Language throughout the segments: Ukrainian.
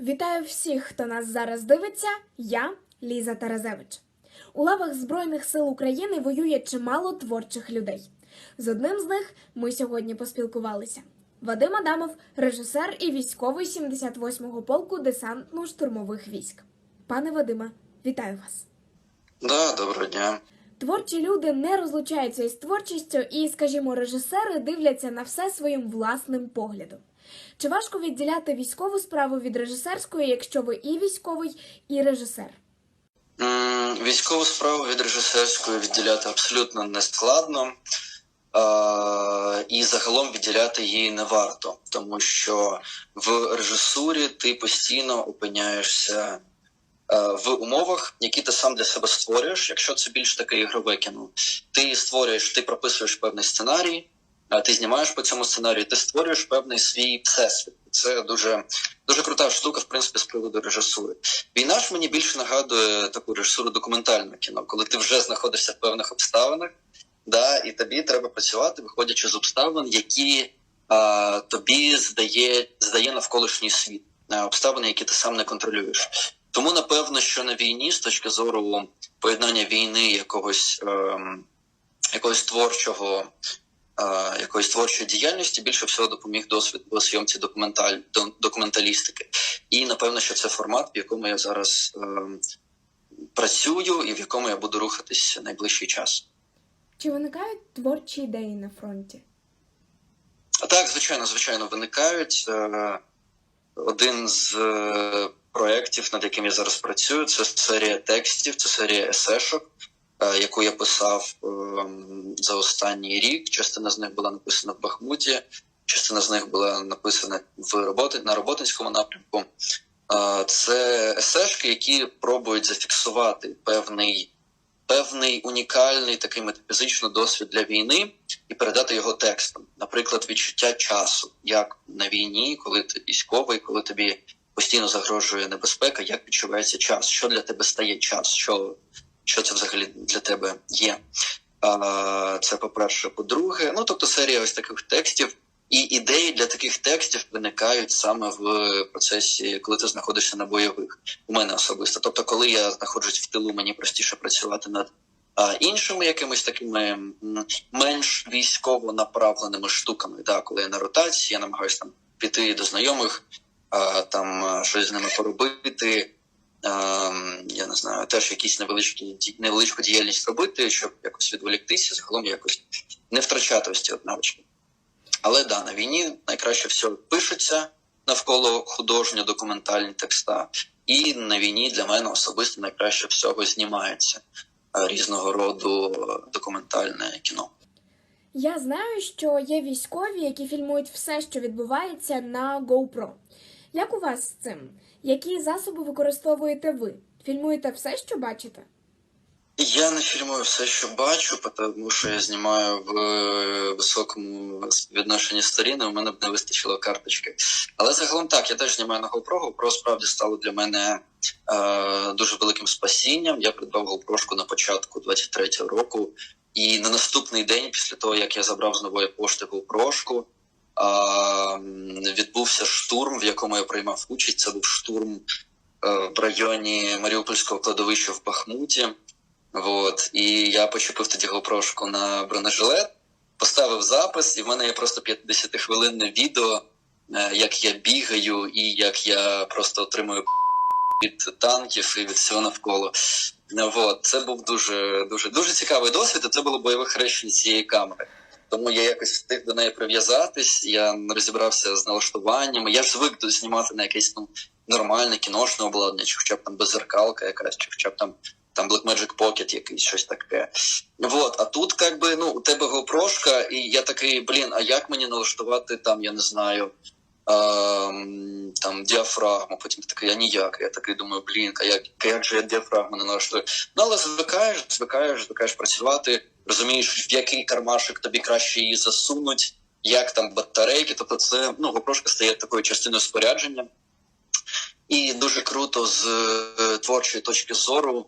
Вітаю всіх, хто нас зараз дивиться. Я Ліза Таразевич. У лавах Збройних сил України воює чимало творчих людей. З одним з них ми сьогодні поспілкувалися. Вадим Адамов, режисер і військовий 78-го полку десантно-штурмових військ. Пане Вадиме, вітаю вас. Да, доброго дня. Творчі люди не розлучаються із творчістю, і, скажімо, режисери дивляться на все своїм власним поглядом. Чи важко відділяти військову справу від режисерської, якщо ви і військовий, і режисер? Військову справу від режисерської відділяти абсолютно не складно. І загалом відділяти її не варто, тому що в режисурі ти постійно опиняєшся е, в умовах, які ти сам для себе створюєш. Якщо це більш таке ігрове кіно, ти створюєш, ти прописуєш певний сценарій, ти знімаєш по цьому сценарію, ти створюєш певний свій всесвіт. Це дуже дуже крута штука, в принципі, з приводу режисури. Війна ж мені більше нагадує таку режисуру документального кіно, коли ти вже знаходишся в певних обставинах, да, і тобі треба працювати, виходячи з обставин, які а, тобі здає, здає навколишній світ, обставини, які ти сам не контролюєш. Тому напевно, що на війні, з точки зору поєднання війни якогось, ем, якогось творчого. Е, Якоїсь творчої діяльності більше всього допоміг досвід у зйомці документаль до- документалістики, і напевно, що це формат, в якому я зараз ем, працюю, і в якому я буду рухатись найближчий час. Чи виникають творчі ідеї на фронті? А так, звичайно, звичайно, виникають. Е, Один з е, проєктів, над яким я зараз працюю, це серія текстів, це серія есешок, е, яку я писав ем, за останній рік. Частина з них була написана в Бахмуті, частина з них була написана в роботи на роботинському напрямку. Е, Це есешки, які пробують зафіксувати певний, певний унікальний такий метафізичний досвід для війни і передати його текстом. Наприклад, відчуття часу, як на війні, коли ти військовий, коли тобі постійно загрожує небезпека, як відчувається час, що для тебе стає час, що, що це взагалі для тебе є. Це по-перше, по-друге, ну тобто серія ось таких текстів. І ідеї для таких текстів виникають саме в процесі, коли ти знаходишся на бойових. У мене особисто. Тобто, коли я знаходжусь в тилу, мені простіше працювати над іншими якимись такими менш військово направленими штуками. Да, коли я на ротації, я намагаюся там піти до знайомих, там щось з ними поробити. А, я не знаю, теж якісь невеличкі невеличку діяльність робити, щоб якось відволіктися, загалом якось не втрачати ось ці навички. Але да, на війні найкраще всього пишеться навколо художньо документальні текста, і на війні для мене особисто найкраще всього знімається е, різного роду документальне кіно. Я знаю, що є військові, які фільмують все, що відбувається на GoPro. Як у вас з цим? Які засоби використовуєте ви? Фільмуєте все, що бачите? Я не фільмую все, що бачу, тому що я знімаю в е, високому співвідношенні сторін, у мене б не вистачило карточки. Але загалом так, я теж знімаю на GoPro. GoPro справді стало для мене е, дуже великим спасінням. Я придбав GoPro на початку 23-го року, і на наступний день, після того як я забрав з нової пошти GoPro, відбувся штурм, в якому я приймав участь. Це був штурм е, в районі Маріупольського кладовища в Бахмуті. Вот. І я почепив тоді гопрошку на бронежилет, поставив запис, і в мене є просто 50-хвилинне відео, е, як я бігаю і як я просто отримую від танків і від всього навколо. Вот. Це був дуже, дуже, дуже цікавий досвід, і це було бойове хрещення цієї камери. Тому я якось встиг до неї прив'язатись, я розібрався з налаштуваннями. Я ж звик знімати на якесь ну, нормальне кіношне обладнання, чи хоча б там беззеркалка якась, чи хоча б там там Blackmagic Pocket якийсь щось таке. Вот, а тут, как би, ну, у тебе гопрошка, і я такий, блін, а як мені налаштувати там, я не знаю, там діафрагму, потім ти такий, а ніяк. Я такий думаю, блін, а як, як же я діафрагму не налаштую? Ну, але звикаєш, звикаєш, звикаєш працювати, розумієш, в який кармашик тобі краще її засунуть, як там батарейки. Тобто, це ну, гопрошка стає такою частиною спорядження. І дуже круто з е, творчої точки зору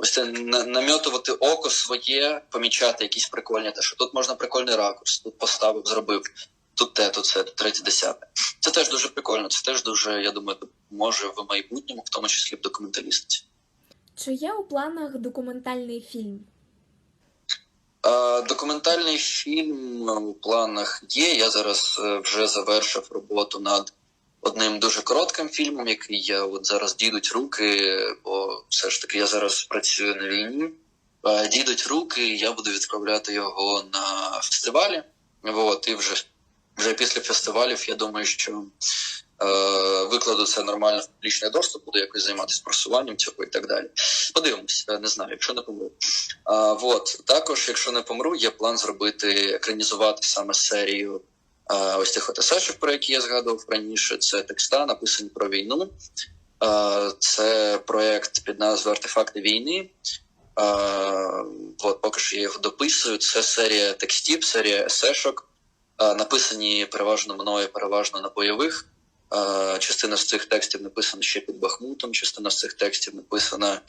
ось це намьотувати око своє, помічати якісь прикольні, те, що тут можна прикольний ракурс, тут поставив, зробив. Тут те, тут це, третє, десяте. Це теж дуже прикольно, це теж дуже, я думаю, допоможе в майбутньому, в тому числі в документалістиці. Чи є у планах документальний фільм? Е, Документальний фільм у планах є. Я зараз е, вже завершив роботу над одним дуже коротким фільмом, який я от зараз дійдуть руки, бо все ж таки я зараз працюю на війні. Е, Дійдуть руки, і я буду відправляти його на фестивалі. От, і вже, вже після фестивалів я думаю, що е, викладу це нормально в публічний доступ, буду якось займатися просуванням цього і так далі. Подивимось, е, не знаю, якщо не помру. А, вот. Також, якщо не помру, є план зробити, екранізувати саме серію ось тих от про які я згадував раніше. Це текста, написані про війну. Це проєкт під назвою Артефакти війни. От, поки що я його дописую. Це серія текстів, серія есешок, написані переважно мною, переважно на бойових. Частина з цих текстів написана ще під Бахмутом, частина з цих текстів написана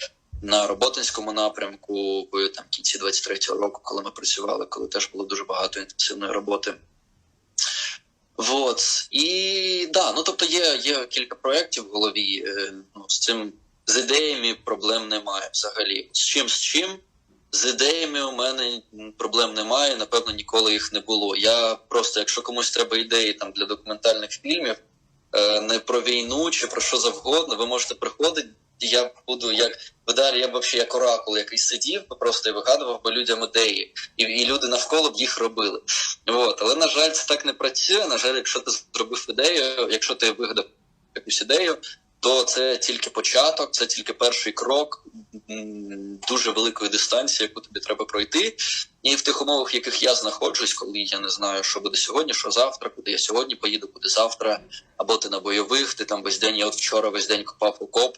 на роботинському напрямку в там кінці 23-го року, коли ми працювали, коли теж було дуже багато інтенсивної роботи. Вот. І да, ну тобто є, є кілька проєктів в голові. е, Ну, з цим з ідеями проблем немає взагалі. З чим з чим? З ідеями у мене проблем немає, напевно, ніколи їх не було. Я просто, якщо комусь треба ідеї там для документальних фільмів, е, не про війну чи про що завгодно, ви можете приходити. Я буду як в ідеалі, я б взагалі як оракул, який сидів просто і вигадував би людям ідеї, і, і люди навколо б їх робили. От. Але на жаль, це так не працює. На жаль, якщо ти зробив ідею, якщо ти вигадав якусь ідею, то це тільки початок, це тільки перший крок дуже великої дистанції, яку тобі треба пройти. І в тих умовах, в яких я знаходжусь, коли я не знаю, що буде сьогодні, що завтра, куди я сьогодні поїду, куди завтра, або ти на бойових, ти там весь день, я от вчора весь день копав окоп,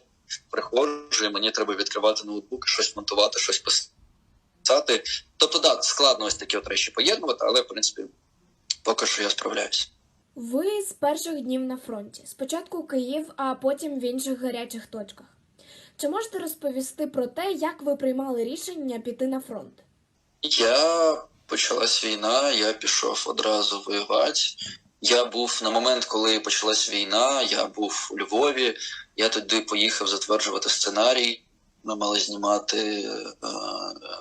приходжу, і мені треба відкривати ноутбук, щось монтувати, щось писати. Тобто, да, складно ось такі от речі поєднувати, але в принципі поки що я справляюся. Ви з перших днів на фронті. Спочатку Київ, а потім в інших гарячих точках. Чи можете розповісти про те, як ви приймали рішення піти на фронт? Я почалась війна, я пішов одразу воювати. Я був на момент, коли почалась війна, я був у Львові. Я туди поїхав затверджувати сценарій. Ми мали знімати е,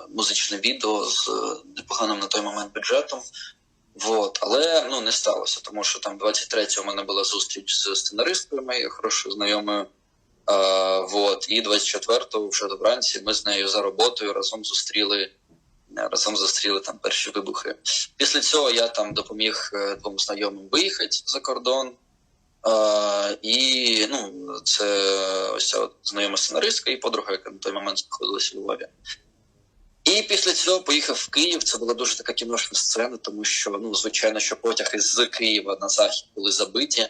музичне відео з непоганим на той момент бюджетом. Вот. Але ну не сталося, тому що там 23-го у мене була зустріч з сценаристкою моєю хорошою знайомою. А, вот. І 24-го вже вранці ми з нею за роботою разом зустріли разом зустріли там перші вибухи. Після цього я там допоміг е, двом знайомим виїхати за кордон. А, і ну, це ось ця знайома сценаристка і подруга, яка на той момент знаходилася у Львові. І після цього поїхав в Київ. Це була дуже така кіношна сцена, тому що ну, звичайно, що потяги з Києва на захід були забиті,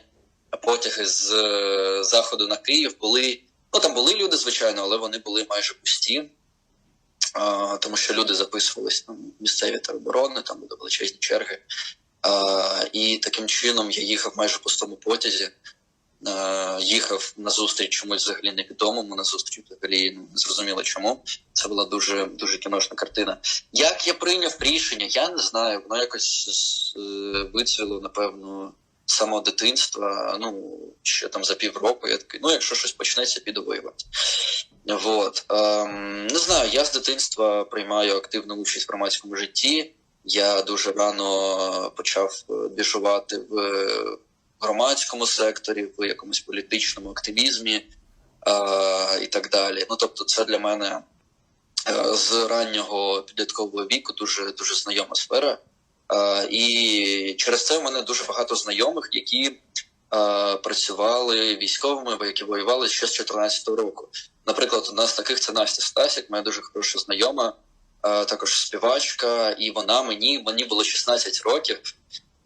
а потяги з е, заходу на Київ були. Ну там були люди, звичайно, але вони були майже пусті. А, тому що люди записувались там місцеві тероборони, там були величезні черги. А, і таким чином я їхав майже пустому потязі. А, їхав на зустріч чомусь взагалі невідомому, на зустріч взагалі ну, не зрозуміло чому. Це була дуже дуже кіношна картина. Як я прийняв рішення, я не знаю. Воно якось е, вицвіло, напевно, з самого дитинства. Ну, ще там за півроку. Я такий, ну, якщо щось почнеться, піду воювати. Вот. Ем, не знаю, я з дитинства приймаю активну участь в громадському житті. Я дуже рано почав е, біжувати в е, громадському секторі, в якомусь політичному активізмі е, і так далі. Ну, тобто, це для мене е, з раннього підліткового віку дуже дуже знайома сфера. Е, і через це в мене дуже багато знайомих, які працювали військовими, які воювали ще з 2014 року. Наприклад, одна з таких це Настя Стасік, моя дуже хороша знайома, також співачка, і вона мені мені було 16 років.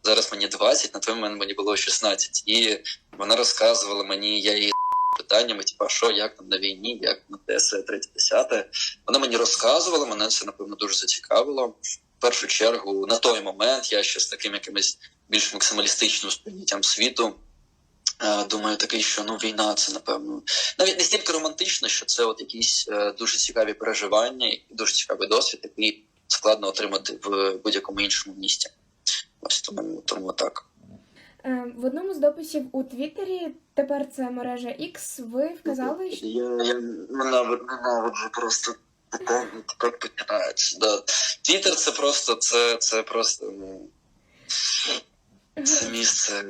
Зараз мені 20, на той момент мені було 16. І вона розказувала мені, я її питаннями, типу, що, як там на війні, як на ТС 30 Вона мені розказувала, мене це напевно дуже зацікавило. В першу чергу, на той момент я ще з таким якимось більш максималістичним сприйняттям світу. е, Думаю, такий, що ну війна це напевно навіть не стільки романтично, що це от якісь е, дуже цікаві переживання і дуже цікавий досвід, який складно отримати в будь-якому іншому місті. Ось тому, тому так. Е, В одному з дописів у Твіттері, тепер це мережа X, ви вказали, що Я, я ненавиджу, просто таке, як починається. Да. Твіттер це просто, це, це просто, ну, це місце,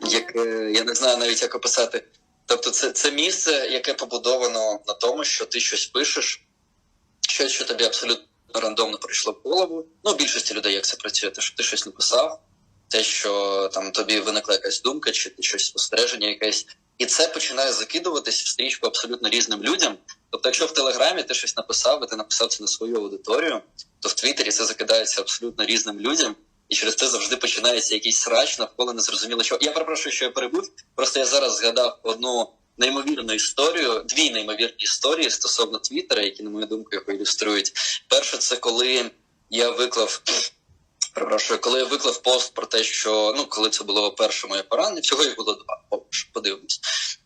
яке, я не знаю навіть як описати. Тобто це, це місце, яке побудовано на тому, що ти щось пишеш, щось, що тобі абсолютно рандомно прийшло в голову. Ну, більшості людей як це працює, те, що ти щось написав, те, що там тобі виникла якась думка, чи ти щось спостереження якесь, і це починає закидуватись в стрічку абсолютно різним людям. Тобто, якщо в Телеграмі ти щось написав, і ти написав це на свою аудиторію, то в Твіттері це закидається абсолютно різним людям, і через це завжди починається якийсь срач навколо незрозуміло чого. Я перепрошую, що я перебув. Просто я зараз згадав одну неймовірну історію, дві неймовірні історії стосовно Твіттера, які, на мою думку, його ілюструють. Перше, це коли я виклав. Перепрошую, коли я виклав пост про те, що ну коли це було перше моє поранення, всього їх було два. Подивимось.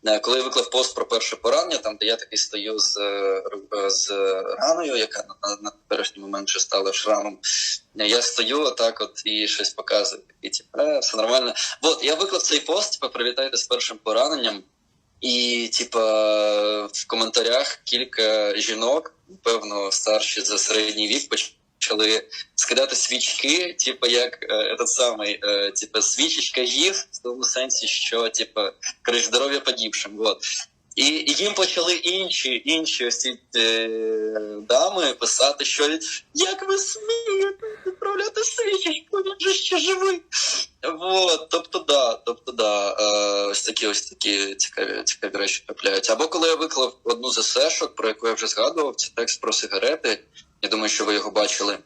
Е, Коли я виклав пост про перше поранення, там де я такий стою з, е, з раною, яка на, на, теперішній момент вже стала шрамом. Е, Я стою отак, от і щось показую. Такий, типу, е, все нормально. От я виклав цей пост, типу, привітайте з першим пораненням. І, типа, в коментарях кілька жінок, певно, старші за середній вік, почали скидати свічки, типу, як е, этот самий, е, типу, свічечка гів, в тому сенсі, що, типу, коротше, здоров'я подібшим. Вот. І, їм почали інші, інші ось ці е, дами писати, що як ви смієте відправляти свічечку, він же ще живий. Вот, тобто, да, тобто, да, е, ось такі ось такі цікаві, цікаві речі трапляються. Або коли я виклав одну з есешок, про яку я вже згадував, це текст про сигарети. Я думаю, що ви його бачили.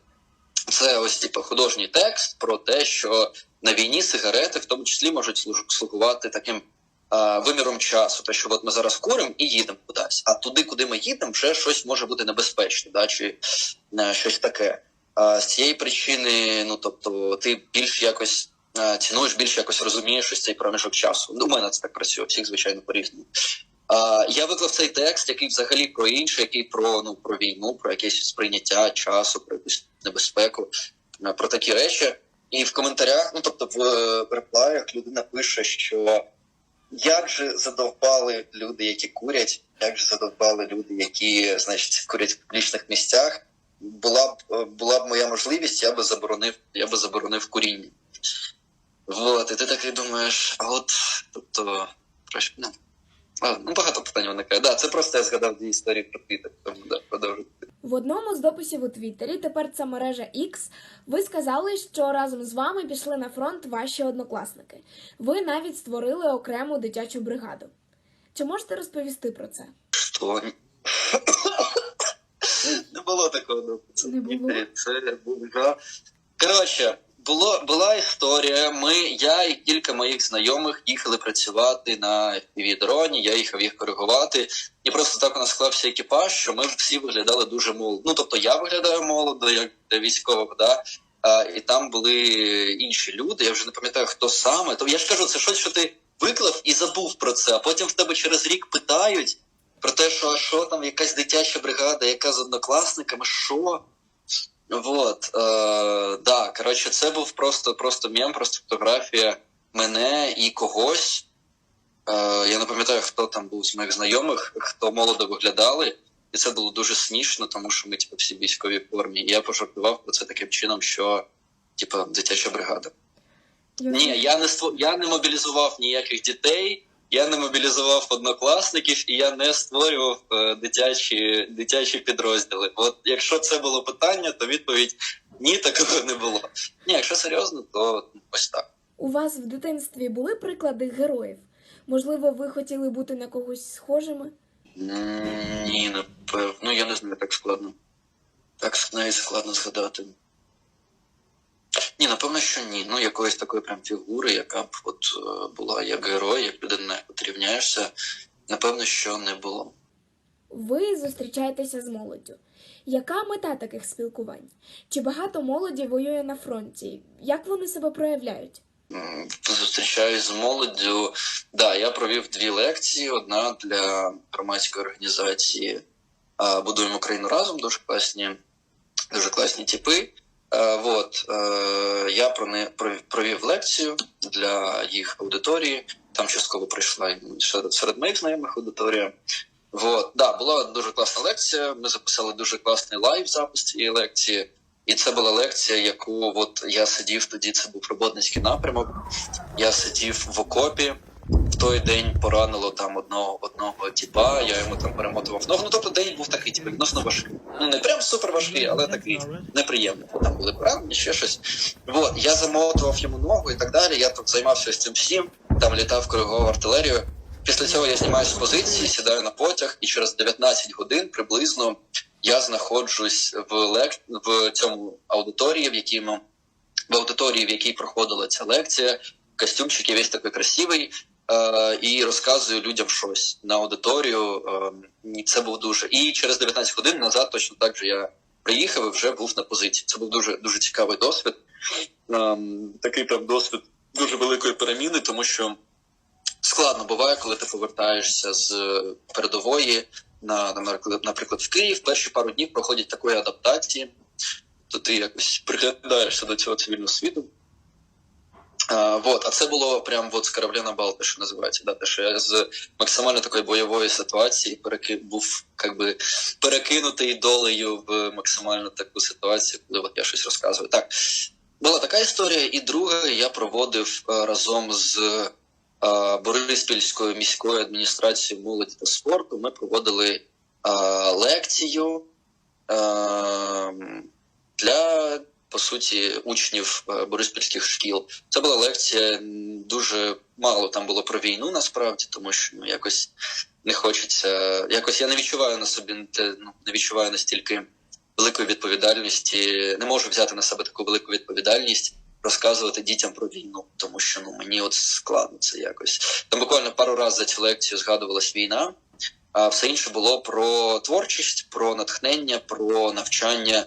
Це ось типу, художній текст про те, що на війні сигарети в тому числі можуть слугувати таким виміром часу. Те, що от ми зараз куримо і їдемо кудись, а туди, куди ми їдемо, вже щось може бути небезпечне, да, чи е, щось таке. А з цієї причини, ну тобто, ти більш якось е, цінуєш, більш якось розумієш ось цей проміжок часу. Ну, у мене це так працює, всіх, звичайно, по-різному. А, я виклав цей текст, який взагалі про інше, який про ну про війну, про якесь сприйняття часу, про якусь небезпеку, е, про такі речі. І в коментарях, ну тобто в е, реплаях людина пише, що як же задовбали люди, які курять, як же задовбали люди, які, значить, курять в публічних місцях. Була б е, була б моя можливість, я би заборонив, я би заборонив куріння. Вот, і ти такий думаєш, а от, тобто, краще, ну, ну багато питань виникає. Да, це просто я згадав дві історії про Твіттер, тому да, продовжуйте. В одному з дописів у Твіттері, тепер це мережа X, ви сказали, що разом з вами пішли на фронт ваші однокласники. Ви навіть створили окрему дитячу бригаду. Чи можете розповісти про це? Що? Не було такого допису. Не було? Це був. Коротше, було, була історія. Ми, я і кілька моїх знайомих їхали працювати на дроні, я їхав їх коригувати. І просто так у нас склався екіпаж, що ми всі виглядали дуже молодо. Ну, тобто я виглядаю молодо, як для військового, да? а, і там були інші люди. Я вже не пам'ятаю, хто саме. То я ж кажу, це щось, що ти виклав і забув про це, а потім в тебе через рік питають про те, що, а що там якась дитяча бригада, яка з однокласниками, що? Вот, е, да, коротше, це був просто, просто мем, просто фотографія мене і когось. Е, я не пам'ятаю, хто там був з моїх знайомих, хто молодо виглядали. І це було дуже смішно, тому що ми типу, всі в військовій формі. І я пожартував про це таким чином, що типу, дитяча бригада. Ні, я не ство... я не мобілізував ніяких дітей, я не мобілізував однокласників і я не створював е, дитячі, дитячі підрозділи. От якщо це було питання, то відповідь ні, такого не було. Ні, якщо серйозно, то ось так. У вас в дитинстві були приклади героїв? Можливо, ви хотіли бути на когось схожими? Ні, напевно. Ну я не знаю, так складно. Так навіть складно згадати. Ні, напевно, що ні. Ну, якоїсь такої прям фігури, яка б от е, була як герой, як людина, на яку рівняєшся, напевно, що не було. Ви зустрічаєтеся з молоддю. Яка мета таких спілкувань? Чи багато молоді воює на фронті? Як вони себе проявляють? Зустрічаюсь з молоддю. Да, я провів дві лекції. Одна для громадської організації Будуємо Україну разом. Дуже класні, дуже класні типи. Е, вот, е, я про не, пров- провів лекцію для їх аудиторії. Там частково прийшла серед, моїх знайомих аудиторія. Вот, да, була дуже класна лекція. Ми записали дуже класний лайв запис цієї лекції. І це була лекція, яку от я сидів тоді. Це був Роботницький напрямок. Я сидів в окопі. Той день поранило там одного одного тіпа, я йому там перемотував ногу. Ну тобто день був такий, типу, відносно важкий. Ну не прям супер важкий, але такий неприємний. Там були поранені, ще щось. Вот, я замотував йому ногу і так далі. Я тут займався з цим всім, там літав кругову артилерію. Після цього я знімаюся з позиції, сідаю на потяг, і через 19 годин приблизно я знаходжусь в лек... в цьому аудиторії, в якій ми в аудиторії, в якій проходила ця лекція. Костюмчик є весь такий красивий, е, і розказую людям щось на аудиторію. Е, це був дуже. І через 19 годин назад точно так же я приїхав і вже був на позиції. Це був дуже дуже цікавий досвід. Ем, такий прям досвід дуже великої переміни, тому що складно буває, коли ти повертаєшся з передової на, наприклад, в Київ. Перші пару днів проходять такої адаптації, то ти якось приглядаєшся до цього цивільного світу. А, вот, а це було прям от з корабля на Балти, що називається. Да, те, що я з максимально такої бойової ситуації переки... був как би, перекинутий долею в максимально таку ситуацію, коли от я щось розказую. Так, була така історія, і друга я проводив е, разом з е, Бориспільською міською адміністрацією молоді та спорту. Ми проводили е, лекцію е, для по суті учнів е, бориспільських шкіл. Це була лекція дуже мало там було про війну насправді, тому що ну якось не хочеться. Якось я не відчуваю на собі ну, не відчуваю настільки великої відповідальності. Не можу взяти на себе таку велику відповідальність. Розказувати дітям про війну, тому що ну мені от складно це якось. Там буквально пару разів за цю лекцію згадувалась війна, а все інше було про творчість, про натхнення, про навчання,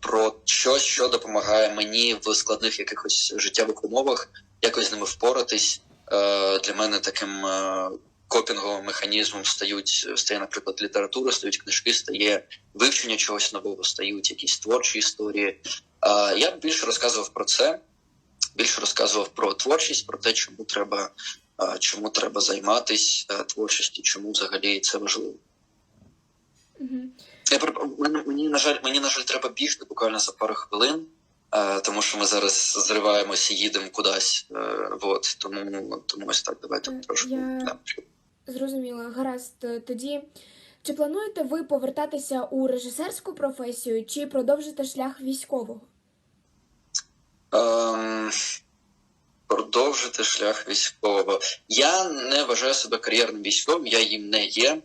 про щось, що допомагає мені в складних якихось життєвих умовах, якось з ними впоратись. Е, Для мене таким е, копінговим механізмом стають стає, наприклад, література, стають книжки, стає вивчення чогось нового, стають якісь творчі історії. Я б більше розказував про це, більше розказував про творчість, про те, чому треба, а, чому треба займатися творчістю, чому взагалі це важливо. Я мені, мені на жаль, мені на жаль, треба бігти буквально за пару хвилин, е, тому що ми зараз зриваємося, їдемо кудись. Е, вот, тому, тому ось так, давайте Е, трошки. я- да. Зрозуміла, гаразд. Е, Тоді чи плануєте ви повертатися у режисерську професію, чи продовжите шлях військового? Ем, продовжити шлях військового. Я не вважаю себе кар'єрним військовим, я їм не є.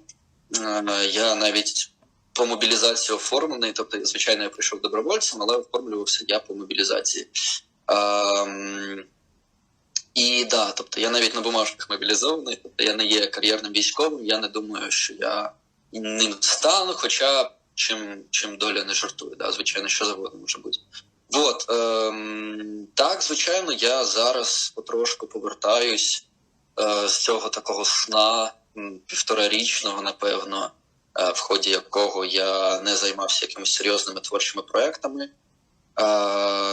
Е, Я навіть по мобілізації оформлений, тобто, звичайно, я прийшов добровольцем, але оформлювався я по мобілізації. Ем, і да, тобто я навіть на бумажках мобілізований, тобто я не є кар'єрним військовим, я не думаю, що я ним стану, хоча чим, чим доля не жартує, да, звичайно, що завгодно може бути. От, ем, так, звичайно, я зараз потрошку повертаюсь е, з цього такого сна півторарічного, напевно, в ході якого я не займався якимись серйозними творчими проектами. Е,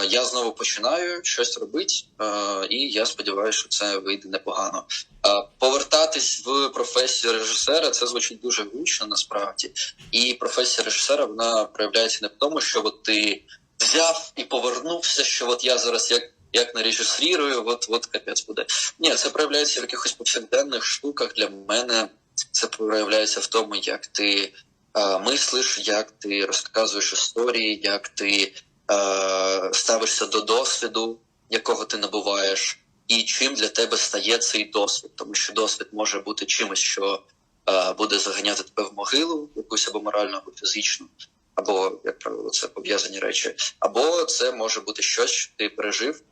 я знову починаю щось робити, е, і я сподіваюся, що це вийде непогано. Е, повертатись в професію режисера це звучить дуже гучно насправді. І професія режисера вона проявляється не в тому, що от ти взяв і повернувся, що от я зараз як. Як нарежисірую, от от капець буде. Ні, це проявляється в якихось повсякденних штуках. Для мене це проявляється в тому, як ти е, мислиш, як ти розказуєш історії, як ти е, ставишся до досвіду, якого ти набуваєш, і чим для тебе стає цей досвід. Тому що досвід може бути чимось, що е, буде заганяти тебе в могилу, якусь або моральну, або фізичну, або, як правило, це пов'язані речі, або це може бути щось, що ти пережив.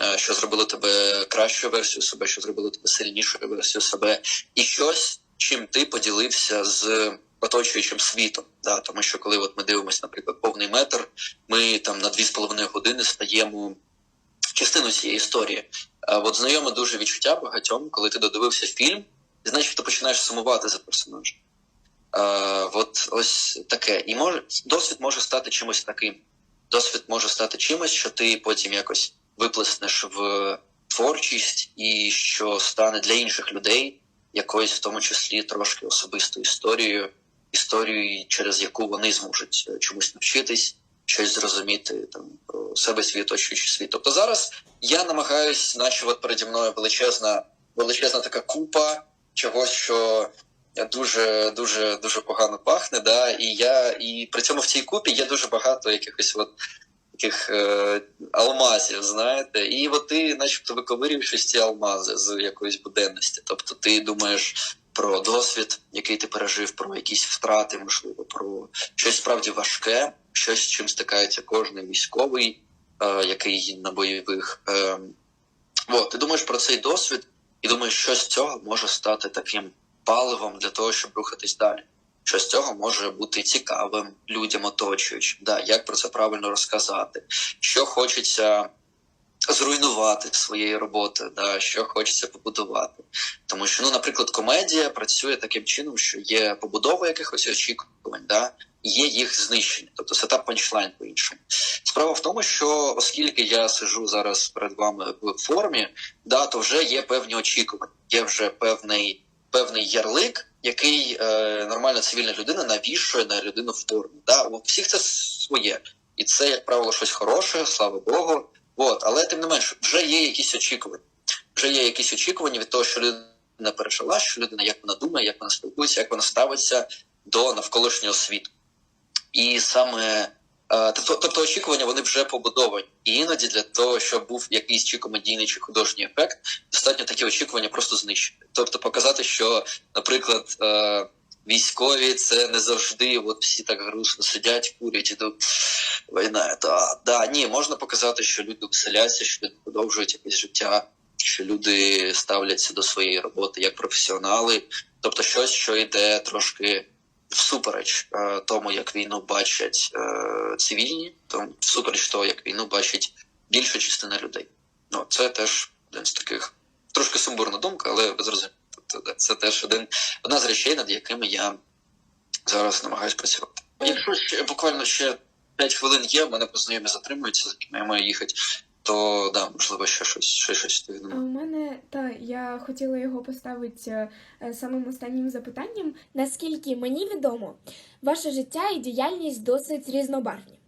е, Що зробило тебе кращою версією себе, що зробило тебе сильнішою версією себе, і щось, чим ти поділився з оточуючим світом. Да? Тому що коли от ми дивимося, наприклад, повний метр, ми там на дві з половиною години стаємо частиною цієї історії. А от знайоме дуже відчуття багатьом, коли ти додивився фільм, і значить ти починаєш сумувати за персонажем. От ось таке. І може досвід може стати чимось таким. Досвід може стати чимось, що ти потім якось виплеснеш в творчість, і що стане для інших людей якоюсь, в тому числі, трошки особистою історією, історією, через яку вони зможуть е, чомусь навчитись, щось зрозуміти там про себе, свій оточуючий світ. Тобто зараз я намагаюсь, наче от переді мною величезна, величезна така купа чогось, що дуже дуже дуже погано пахне. Да? І я і при цьому в цій купі є дуже багато якихось от таких е, алмазів, знаєте, і от ти, начебто, виковирюєш ці алмази з якоїсь буденності. Тобто ти думаєш про досвід, який ти пережив, про якісь втрати, можливо, про щось справді важке, щось з чим стикається кожен військовий, е, який на бойових. Е, от, ти думаєш про цей досвід, і думаєш, що з цього може стати таким паливом для того, щоб рухатись далі. Що з цього може бути цікавим людям оточуючим, да, як про це правильно розказати, що хочеться зруйнувати своєї роботи, да, що хочеться побудувати. Тому що, ну, наприклад, комедія працює таким чином, що є побудова якихось очікувань, да, є їх знищення, тобто сетап панчлайн по-іншому. Справа в тому, що оскільки я сижу зараз перед вами в формі, да, то вже є певні очікування, є вже певний певний ярлик, який е, нормальна цивільна людина навішує на людину в формі. Да? У всіх це своє. І це, як правило, щось хороше, слава Богу. От, але тим не менш, вже є якісь очікування. Вже є якісь очікування від того, що людина пережила, що людина як вона думає, як вона спілкується, як вона ставиться до навколишнього світу. І саме тобто, тобто очікування вони вже побудовані. І іноді для того, щоб був якийсь чи комедійний, чи художній ефект, достатньо такі очікування просто знищити. Тобто показати, що, наприклад, е, військові це не завжди, от всі так грустно сидять, курять і війна, та да, ні, можна показати, що люди веселяться, що люди продовжують якесь життя, що люди ставляться до своєї роботи як професіонали, тобто щось, що йде трошки всупереч е, тому, як війну бачать е, цивільні, тому всупереч того, як війну бачить більша частина людей. Ну, це теж один з таких трошки сумбурна думка, але ви зрозумієте. Це теж один одна з речей, над якими я зараз намагаюсь працювати. Якщо ще буквально ще 5 хвилин є, мене познайомі затримуються, маю їхати, то да, можливо, ще щось, ще щось А встигнемо. у мене та я хотіла його поставити е, е, самим останнім запитанням. Наскільки мені відомо, ваше життя і діяльність досить різнобарвні.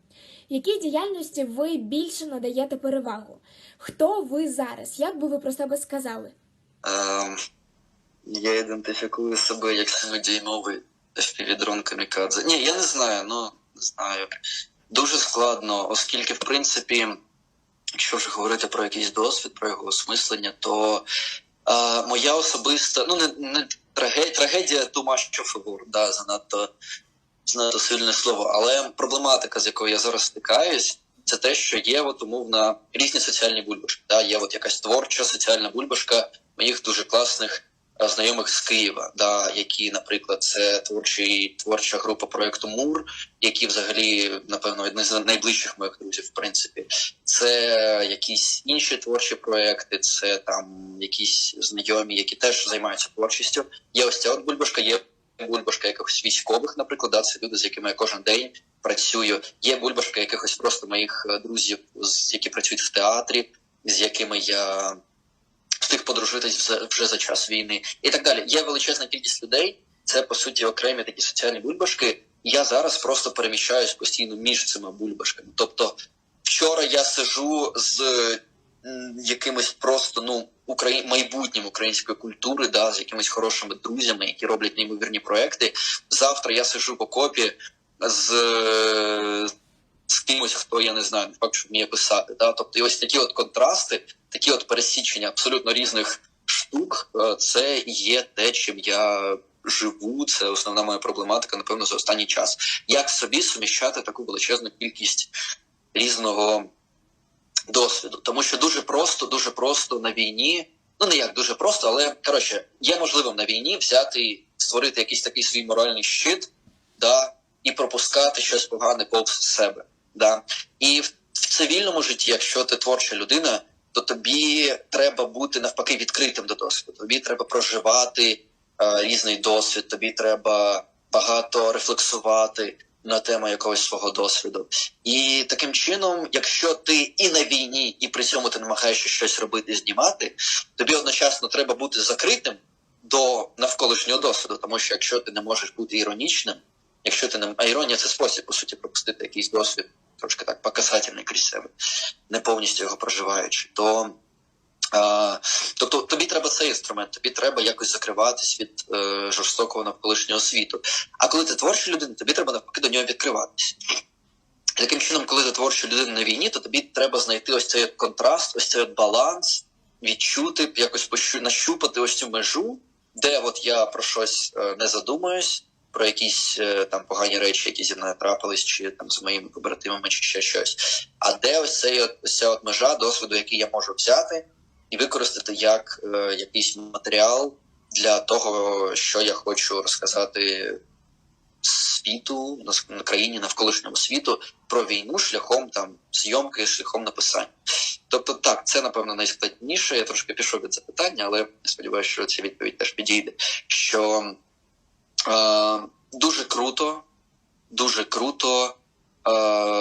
Якій діяльності ви більше надаєте перевагу? Хто ви зараз? Як би ви про себе сказали? Ем, я ідентифікую себе як семидійновий FPV-дрон камікадзе. Ні, я не знаю, ну не знаю. Дуже складно, оскільки, в принципі, якщо вже говорити про якийсь досвід, про його осмислення, то е, моя особиста, ну не, не трагедія, трагедія дума, що фавор, да, занадто, занадто сильне слово, але проблематика, з якою я зараз стикаюсь, це те, що є от умовно різні соціальні бульбашки. Да? Є от якась творча соціальна бульбашка моїх дуже класних знайомих з Києва, да, які, наприклад, це творчий, творча група проєкту Мур, які взагалі, напевно, одні з найближчих моїх друзів, в принципі. Це якісь інші творчі проекти, це там якісь знайомі, які теж займаються творчістю. Є ось ця от бульбашка, є бульбашка якихось військових, наприклад, да, це люди, з якими я кожен день працюю. Є бульбашка якихось просто моїх е, друзів, які працюють в театрі, з якими я встиг подружитись вже, за час війни, і так далі. Є величезна кількість людей. Це по суті окремі такі соціальні бульбашки. Я зараз просто переміщаюсь постійно між цими бульбашками. Тобто, вчора я сижу з якимось просто ну украї... майбутнім української культури, да, з якимись хорошими друзями, які роблять неймовірні проекти. Завтра я сижу в окопі з, з кимось, хто я не знаю, факт, що вміє писати. Да? Тобто, і ось такі от контрасти, такі от пересічення абсолютно різних штук, е, це є те, чим я живу. Це основна моя проблематика, напевно, за останній час. Як собі суміщати таку величезну кількість різного досвіду? Тому що дуже просто, дуже просто на війні. Ну не як дуже просто, але коротше, є можливим на війні взяти, створити якийсь такий свій моральний щит, да, і пропускати щось погане повз себе. Да. І в, в цивільному житті, якщо ти творча людина, то тобі треба бути навпаки відкритим до досвіду. Тобі треба проживати е, різний досвід, тобі треба багато рефлексувати, на тему якогось свого досвіду. І таким чином, якщо ти і на війні, і при цьому ти намагаєшся щось робити, знімати, тобі одночасно треба бути закритим до навколишнього досвіду, тому що якщо ти не можеш бути іронічним, якщо ти не а іронія це спосіб по суті пропустити якийсь досвід, трошки так показательний крізь себе, не повністю його проживаючи, то а, тобто тобі треба цей інструмент, тобі треба якось закриватись від е, жорстокого навколишнього світу. А коли ти творча людина, тобі треба навпаки до нього відкриватись. Таким чином, коли ти творча людина на війні, то тобі треба знайти ось цей контраст, ось цей баланс, відчути, якось пощу- нащупати ось цю межу, де от я про щось е, не задумаюсь, про якісь е, там погані речі, які зі мною трапились, чи там з моїми побратимами, чи ще щось. А де ось цей от, ось ця от межа досвіду, який я можу взяти і використати як е, якийсь матеріал для того, що я хочу розказати світу, на, країні, навколишньому світу про війну шляхом там зйомки, шляхом написання. Тобто, так, це напевно найскладніше. Я трошки пішов від запитання, але сподіваюся, що ця відповідь теж підійде. Що е, дуже круто, дуже круто, е,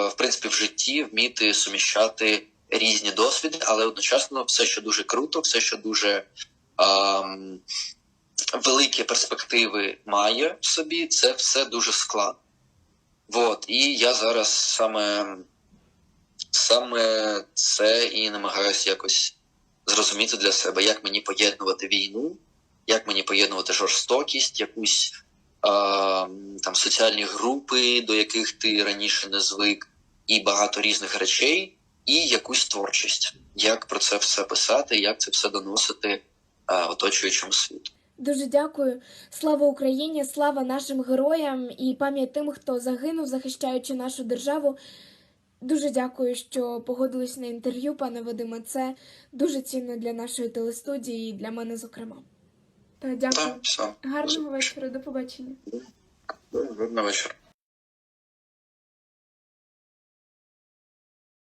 в принципі, в житті вміти суміщати різні досвіди, але одночасно все, що дуже круто, все, що дуже ем, великі перспективи має в собі, це все дуже складно. Вот. І я зараз саме, саме це і намагаюся якось зрозуміти для себе, як мені поєднувати війну, як мені поєднувати жорстокість, якусь е, там соціальні групи, до яких ти раніше не звик, і багато різних речей, і якусь творчість. Як про це все писати, як це все доносити оточуючому світу. Дуже дякую. Слава Україні, слава нашим героям і пам'ять тим, хто загинув, захищаючи нашу державу. Дуже дякую, що погодились на інтерв'ю, пане Вадиме. Це дуже цінно для нашої телестудії і для мене, зокрема. Та дякую. Так, все. Гарного вечора, до побачення. Гарного вечора.